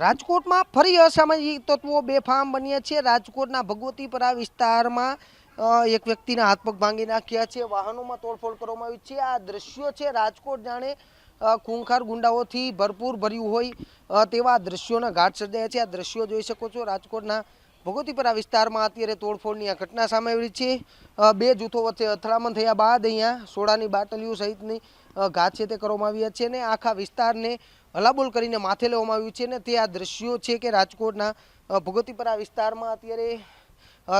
રાજકોટમાં ફરી અસામાજિક તત્વો બેફામ બન્યા છે. રાજકોટના ભગવતીપરા વિસ્તારમાં એક વ્યક્તિના હાથ પગ ભાંગી નાખ્યા છે. વાહનોમાં તોડફોડ કરવામાં આવી છે. આ દ્રશ્યો છે. રાજકોટ જાણે ખૂંખાર ગુંડાઓથી ભરપૂર ભર્યું હોય તેવા દ્રશ્યોના ઘાટ સર્જાયા છે. આ દ્રશ્યો જોઈ શકો છો. રાજકોટના ભગવતીપરા વિસ્તારમાં અત્યારે તોડફોડની આ ઘટના સામે આવી છે. બે જૂથો વચ્ચે અથડામણ થયા બાદ અહીંયા સોડાની બાટલીઓ સહિતની ઘાત છે તે કરવામાં આવ્યા છે અને આખા વિસ્તારને હલાબોલ કરીને માથે લેવામાં આવ્યું છે ને તે આ દ્રશ્યો છે કે રાજકોટના ભગવતીપરા વિસ્તારમાં અત્યારે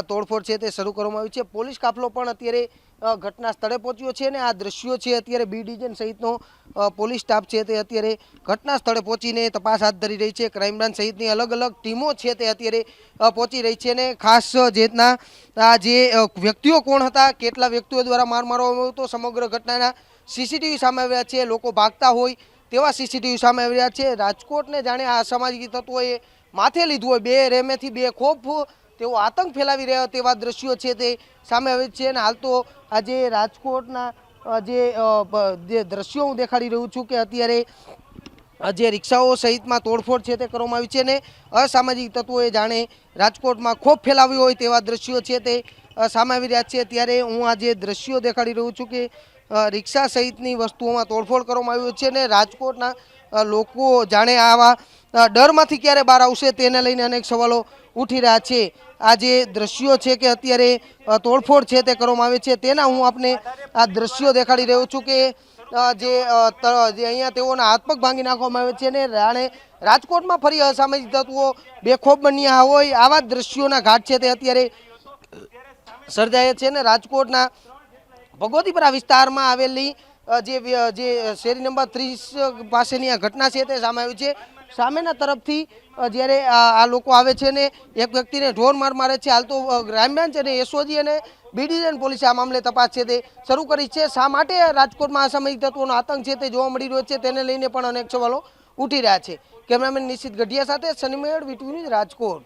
તોડફોડ છે તે શરૂ કરવામાં આવ્યું છે. પોલીસ કાફલો પણ અત્યારે ઘટના સ્થળે પહોંચ્યો છે અને આ દ્રશ્યો છે અત્યારે બી ડિવિઝન સહિતનો પોલીસ સ્ટાફ છે તે અત્યારે ઘટના સ્થળે પહોંચીને તપાસ હાથ ધરી રહી છે. ક્રાઇમ બ્રાન્ચ સહિતની અલગ અલગ ટીમો છે તે અત્યારે પહોંચી રહી છે અને ખાસ જે રીતના આ જે વ્યક્તિઓ કોણ હતા, કેટલા વ્યક્તિઓ દ્વારા માર મારવામાં આવ્યો હતો, સમગ્ર ઘટનાના સીસીટીવી સામે આવ્યા છે. લોકો ભાગતા હોય તેવા સીસીટીવી સામે આવી રહ્યા છે. રાજકોટને જાણે આ સામાજિક તત્વોએ માથે લીધું હોય, બે રેમેથી બે ખોફ, તેઓ આતંક ફેલાવી રહ્યા તેવા દ્રશ્યો છે તે સામે આવે છે. અને હાલ તો આજે રાજકોટના જે દ્રશ્યો હું દેખાડી રહ્યું છું કે અત્યારે જે રિક્ષાઓ સહિતમાં તોડફોડ છે તે કરવામાં આવી છે. અને અસામાજિક તત્વોએ જાણે રાજકોટમાં ખોફ ફેલાવ્યો હોય તેવા દ્રશ્યો છે તે સામે આવી રહ્યા છે. ત્યારે હું આ જે દ્રશ્યો દેખાડી રહ્યું છું કે રિક્ષા સહિતની વસ્તુઓમાં તોડફોડ કરવામાં આવ્યો છે અને રાજકોટના લોકો જાણે આવા ડરમાંથી ક્યારે બહાર આવશે તેને લઈને અનેક સવાલો ઉઠી રહ્યા છે. આ જે દ્રશ્યો છે કે અત્યારે તોડફોડ છે તે કરવામાં આવે છે. તેના હું આપને આ દ્રશ્યો દેખાડી રહ્યો છું કે જે અહીંયા તેઓના આત્મક ભાંગી નાખવામાં આવે છે અને રાણે રાજકોટમાં ફરી અસામાજિક તત્વો બેખોફ બન્યા હોય આવા દ્રશ્યોના ઘાટ છે તે અત્યારે સર્જાયા છે અને રાજકોટના ભગવતીપરા વિસ્તારમાં આવેલી જે જે શેરી નંબર ત્રીસ પાસેની આ ઘટના છે તે સામે આવી છે. સામેના તરફથી જ્યારે આ લોકો આવે છે ને, એક વ્યક્તિને ઢોર માર મારે છે, હાલ તો ક્રાઇમ અને એસઓજી અને બી ડિવિઝન પોલીસે આ મામલે તપાસ છે તે શરૂ કરી છે. શા માટે રાજકોટમાં અસામયિક તત્વોનો આતંક છે તે જોવા મળી રહ્યો છે તેને લઈને પણ અનેક સવાલો ઉઠી રહ્યા છે. કેમેરામેન નિશ્ચિત ગઢિયા સાથે સનિમેળ વીટવી રાજકોટ.